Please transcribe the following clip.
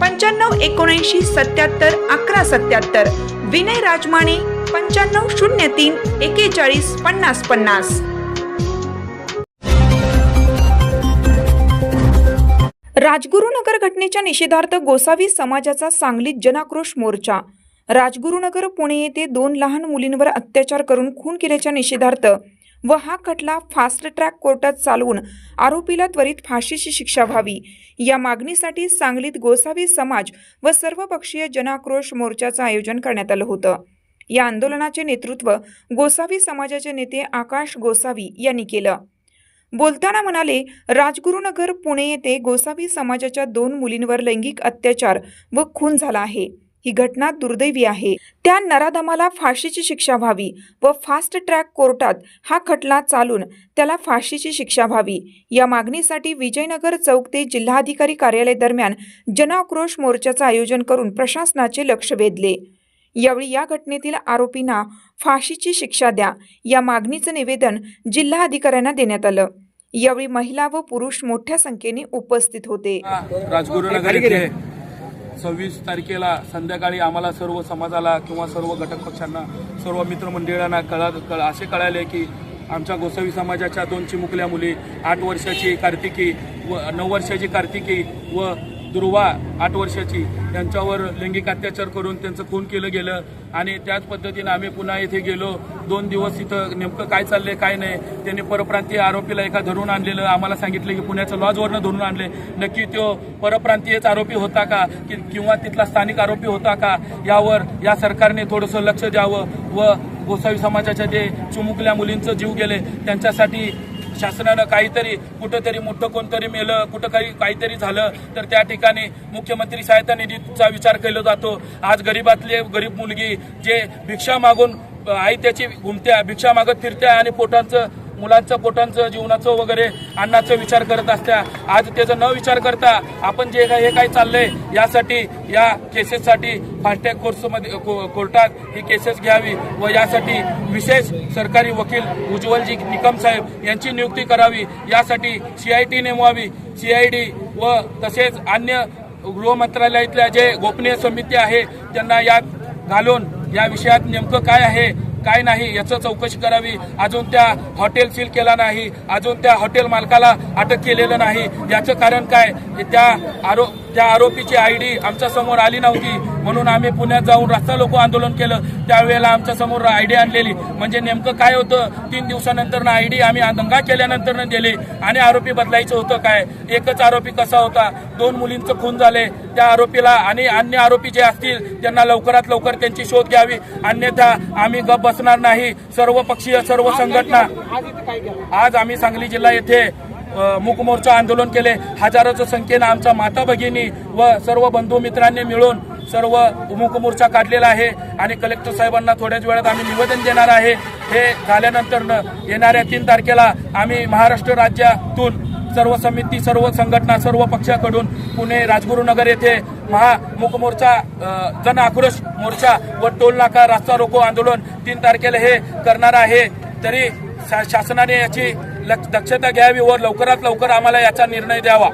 पंच्याण्णव एकोणऐंशी सत्याहत्तर अकरा सत्याहत्तर. विनय राजमाने पंच्याण्णव शून्य तीन एकेचाळीस पन्नास पन्नास. राजगुरुनगर घटनेच्या निषेधार्थ गोसावी समाजाचा सांगलीत जनाक्रोश मोर्चा. राजगुरुनगर पुणे येथे दोन लहान मुलींवर अत्याचार करून खून केल्याच्या निषेधार्थ व हा खटला फास्ट ट्रॅक कोर्टात चालवून आरोपीला त्वरित फाशीची शिक्षा व्हावी. या मागणीसाठी सांगलीत गोसावी समाज व सर्वपक्षीय जनाक्रोश मोर्चाचं आयोजन करण्यात आलं होतं. या आंदोलनाचे नेतृत्व गोसावी समाजाचे नेते आकाश गोसावी यांनी केलं. बोलताना म्हणाले राजगुरुनगर पुणे येथे गोसावी समाजाच्या दोन मुलींवर लैंगिक अत्याचार व खून झाला आहे. ही घटना दुर्दैवी आहे. त्या नराधमाला फाशीची शिक्षा व्हावी व फास्ट ट्रॅक कोर्टात हा खटला चालून त्याला फाशीची शिक्षा व्हावी. या मागणीसाठी विजयनगर चौक ते जिल्हाधिकारी कार्यालय दरम्यान जनआक्रोश मोर्चाचं आयोजन करून प्रशासनाचे लक्ष वेधले. यावेळी या घटनेतील आरोपींना फाशीची शिक्षा द्या या मागणीचं निवेदन जिल्हाधिकाऱ्यांना देण्यात आलं. यावेळी महिला व पुरुष मोठ्या संख्येने उपस्थित होते. राजगुरुनगर सव्वीस तारखेला संध्याकाळी आम्हाला सर्व समाजाला किंवा सर्व घटक पक्षांना सर्व मित्रमंडळांना कळा कळ असे कळाले की आमच्या गोसावी समाजाच्या दोन चिमुकल्या मुली आठ वर्षाची कार्तिकी व नऊ वर्षाची कार्तिकी व दुर्वा आठ वर्षाची त्यांच्यावर लैंगिक अत्याचार करून त्यांचं खून केलं गेलं आणि त्याच पद्धतीनं आम्ही पुन्हा इथे गेलो. दोन दिवस इथं नेमकं काय चाललंय काय नाही त्यांनी परप्रांतीय आरोपीला एका धरून आणलेलं. आम्हाला सांगितलं की पुण्याच्या लॉजवरनं धरून आणले. नक्की तो परप्रांतीयच आरोपी होता का? कि किंवा तिथला स्थानिक आरोपी होता का? यावर या सरकारने थोडंसं लक्ष द्यावं. व गोसावी समाजाच्या जे चुमुकल्या मुलींचं जीव गेले त्यांच्यासाठी शासनानं काहीतरी कुठंतरी मोठं कोणतरी मेलं कुठं काही काहीतरी झालं तर त्या ठिकाणी मुख्यमंत्री सहायता निधीचा विचार केला जातो. आज गरीबातले गरीब मुलगी जे भिक्षा मागून आई त्याची घुमत्या भिक्षा मागत फिरत्या आणि पोटांचं मुलांचं पोटांचं जीवनाचं वगैरे अन्नाचं विचार करत असत्या. आज त्याचा न विचार करता आपण जे काय हे काय चाललंय यासाठी या केसेससाठी फास्टॅग कोर्समध्ये को- कोर्टात ही केसेस घ्यावी व यासाठी विशेष सरकारी वकील उज्ज्वलजी निकम साहेब यांची नियुक्ती करावी. यासाठी सीआयटी नेमवावी. सीआयडी व तसेच अन्य गृह मंत्रालयातल्या जे गोपनीय समिती आहे त्यांना यात घालून या विषयात नेमकं काय आहे काय नाही याचं चौकशी करावी. अजून त्या हॉटेल सील केला नाही. अजून त्या हॉटेल मालकाला अटक केलेलं नाही. याचं कारण काय? त्या आरो त्या आरोपीची आयडी आमच्यासमोर आली नव्हती. म्हणून आम्ही पुण्यात जाऊन रस्ता लोक आंदोलन केलं. त्यावेळेला आमच्यासमोर आयडी आणलेली. म्हणजे नेमकं काय होतं? तीन दिवसानंतर आयडी आम्ही दंगा केल्यानंतर दिली. आणि आरोपी बदलायचं होतं काय? एकच आरोपी कसा होता? दोन मुलींचं खून झाले. त्या आरोपीला आणि अन्य आरोपी जे असतील त्यांना लवकरात लवकर त्यांची शोध घ्यावी. अन्यथा आम्ही गप बसणार नाही. सर्व पक्षीय सर्व संघटना आज आम्ही सांगली जिल्हा येथे अ, मूक मोर्चा आंदोलन केले. हजारोच्या संख्येनं आमच्या माता भगिनी व सर्व बंधू मित्रांनी मिळून सर्व मूक मोर्चा काढलेला आहे आणि कलेक्टर साहेबांना थोड्याच वेळात आम्ही निवेदन देणार आहे. हे झाल्यानंतर येणाऱ्या तीन तारखेला आम्ही महाराष्ट्र राज्यातून सर्व समिती सर्व संघटना सर्व पक्षाकडून पुणे राजगुरुनगर येथे महा मोर्चा जन आक्रोश मोर्चा व टोल नाका रास्ता रोको आंदोलन तीन तारखेला हे करणार आहे. तरी शा- शासनाने याची लक्ष- दक्षता घ्यावी व लवकरात लवकर आम्हाला याचा निर्णय द्यावा.